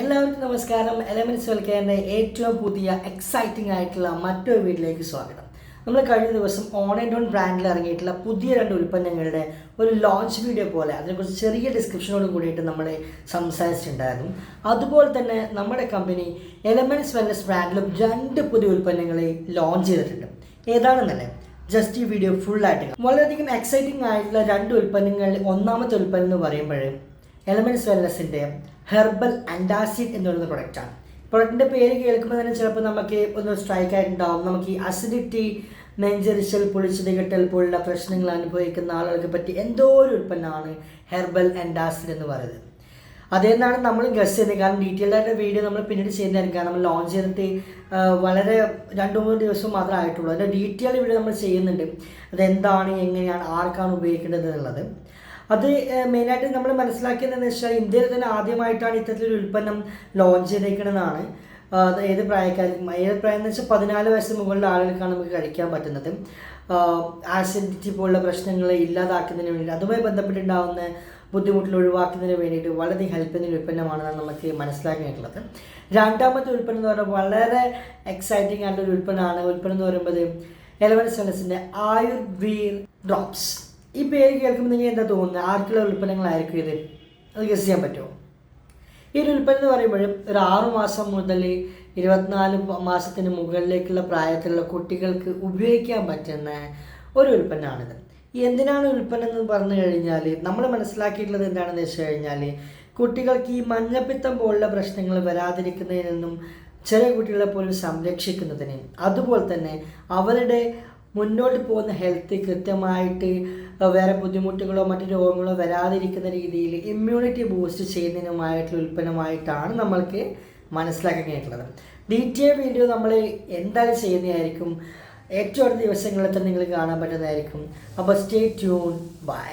എല്ലാവർക്കും നമസ്കാരം. എലമെൻസ് വെൽക്കെയറിന്റെ ഏറ്റവും പുതിയ എക്സൈറ്റിംഗ് ആയിട്ടുള്ള മറ്റൊരു വീട്ടിലേക്ക് സ്വാഗതം. നമ്മൾ കഴിഞ്ഞ ദിവസം ഓൺലൈൻ ഡോൺ ബ്രാൻഡിൽ ഇറങ്ങിയിട്ടുള്ള പുതിയ രണ്ട് ഉൽപ്പന്നങ്ങളുടെ ഒരു ലോഞ്ച് വീഡിയോ പോലെ അതിനെക്കുറിച്ച് ചെറിയ ഡിസ്ക്രിപ്ഷനോട് കൂടിയിട്ട് നമ്മൾ സംസാരിച്ചിട്ടുണ്ടായിരുന്നു. അതുപോലെ തന്നെ നമ്മുടെ കമ്പനി എലമെൻസ് വെൽനസ് ബ്രാൻഡിലും രണ്ട് പുതിയ ഉൽപ്പന്നങ്ങളെ ലോഞ്ച് ചെയ്തിട്ടുണ്ട്. ഏതാണെന്നല്ലേ? ജസ്റ്റ് ഈ വീഡിയോ ഫുള്ളായിട്ട് വളരെയധികം എക്സൈറ്റിംഗ് ആയിട്ടുള്ള രണ്ട് ഉൽപ്പന്നങ്ങളിൽ ഒന്നാമത്തെ ഉൽപ്പന്നം എന്ന് പറയുമ്പോൾ എലമെന്റ്സ് വെൽനസിന്റെ ഹെർബൽ അൻഡാസിഡ് എന്ന് പറയുന്ന പ്രൊഡക്റ്റാണ് പ്രൊഡക്റ്റിന്റെ പേര് കേൾക്കുമ്പോൾ തന്നെ ചിലപ്പോൾ നമുക്ക് ഒന്ന് സ്ട്രൈക്ക് ആയിട്ടുണ്ടാവും. നമുക്ക് ഈ അസിഡിറ്റി നെഞ്ചരിച്ചൽ പൊളിച്ചത് കെട്ടൽ പോലുള്ള പ്രശ്നങ്ങൾ അനുഭവിക്കുന്ന ആളുകൾക്ക് പറ്റി എന്തോ ഒരു ഉൽപ്പന്നമാണ് ഹെർബൽ ആന്റാസിഡ് എന്ന് പറയുന്നത്. അതേന്നാണ് നമ്മൾ ഗസ് ചെയ്യുന്നത്. കാരണം ഡീറ്റെയിൽഡ് ആയിട്ട് വീഡിയോ നമ്മൾ പിന്നീട് ചെയ്യുന്നതായിരിക്കും. കാരണം നമ്മൾ ലോഞ്ച് ചെയ്തിട്ട് വളരെ രണ്ട് മൂന്ന് ദിവസം മാത്രമേ ആയിട്ടുള്ളൂ. അതിന്റെ ഡീറ്റെയിൽ വീഡിയോ നമ്മൾ ചെയ്യുന്നുണ്ട്. അതെന്താണ് എങ്ങനെയാണ് ആർക്കാണ് ഉപയോഗിക്കേണ്ടത് എന്നുള്ളത്. അത് മെയിനായിട്ട് നമ്മൾ മനസ്സിലാക്കിയതെന്ന് വെച്ചാൽ ഇന്ത്യയിൽ തന്നെ ആദ്യമായിട്ടാണ് ഇത്തരത്തിലൊരു ഉൽപ്പന്നം ലോഞ്ച് ചെയ്തേക്കണമെന്നാണ് ഏത് പ്രായക്കാർക്കും ഏത് പ്രായം എന്ന് വെച്ചാൽ പതിനാല് വയസ്സിന് മുകളിലുള്ള ആളുകൾക്കാണ് നമുക്ക് കഴിക്കാൻ പറ്റുന്നത്. ആസിഡിറ്റി പോലുള്ള പ്രശ്നങ്ങളെ ഇല്ലാതാക്കുന്നതിന് വേണ്ടി അതുമായി ബന്ധപ്പെട്ടുണ്ടാവുന്ന ബുദ്ധിമുട്ടുകൾ ഒഴിവാക്കുന്നതിന് വേണ്ടിയിട്ട് വളരെ ഹെൽപ്പ് ചെയ്യുന്ന ഉൽപ്പന്നമാണെന്നാണ് നമുക്ക് മനസ്സിലാക്കിയിട്ടുള്ളത് രണ്ടാമത്തെ ഉൽപ്പന്നം എന്ന് പറയുമ്പോൾ വളരെ എക്സൈറ്റിംഗ് ആയിട്ടുള്ള ഒരു ഉൽപ്പന്നമാണ്. ഉൽപ്പന്നം എന്ന് പറയുമ്പോൾ എലവൻ സെലസിന്റെ ആയുർവീർ ഡ്രോപ്സ് ഈ പേര് കേൾക്കുമ്പോൾ നിങ്ങൾ എന്താ തോന്നുന്നത് ആർക്കുള്ള ഉൽപ്പന്നങ്ങളായിരിക്കും ഇത്? അത് ഗസ് ചെയ്യാൻ പറ്റുമോ? ഈ ഒരു ഉൽപ്പന്നം എന്ന് പറയുമ്പോഴും ഒരു ആറു മാസം മുതൽ ഇരുപത്തിനാല് മാസത്തിന് മുകളിലേക്കുള്ള പ്രായത്തിലുള്ള കുട്ടികൾക്ക് ഉപയോഗിക്കാൻ പറ്റുന്ന ഒരു ഉൽപ്പന്നമാണിത്. എന്തിനാണ് ഉൽപ്പന്നം എന്ന് പറഞ്ഞു കഴിഞ്ഞാൽ നമ്മൾ മനസ്സിലാക്കിയിട്ടുള്ളത് എന്താണെന്ന് വെച്ച് കഴിഞ്ഞാൽ കുട്ടികൾക്ക് ഈ മഞ്ഞപ്പിത്തം പോലുള്ള പ്രശ്നങ്ങൾ വരാതിരിക്കുന്നതിൽ നിന്നും ചെറിയ കുട്ടികളെ പോലും സംരക്ഷിക്കുന്നതിന്. അതുപോലെ തന്നെ അവരുടെ മുന്നോട്ട് പോകുന്ന ഹെൽത്ത് കൃത്യമായിട്ട് വേറെ ബുദ്ധിമുട്ടുകളോ മറ്റു രോഗങ്ങളോ വരാതിരിക്കുന്ന രീതിയിൽ ഇമ്മ്യൂണിറ്റി ബൂസ്റ്റ് ചെയ്യുന്നതിനുമായിട്ടുള്ള ഉൽപ്പന്നമായിട്ടാണ് നമ്മൾക്ക് മനസ്സിലാക്കാൻ കഴിഞ്ഞിട്ടുള്ളത് ഡീറ്റെയിൽ വീഡിയോ നമ്മൾ എന്തായാലും ചെയ്യുന്നതായിരിക്കും. ഏറ്റവും അടുത്ത ദിവസങ്ങളിൽ തന്നെ നിങ്ങൾ കാണാൻ പറ്റുന്നതായിരിക്കും. അപ്പോൾ സ്റ്റേ ട്യൂൺ ബൈ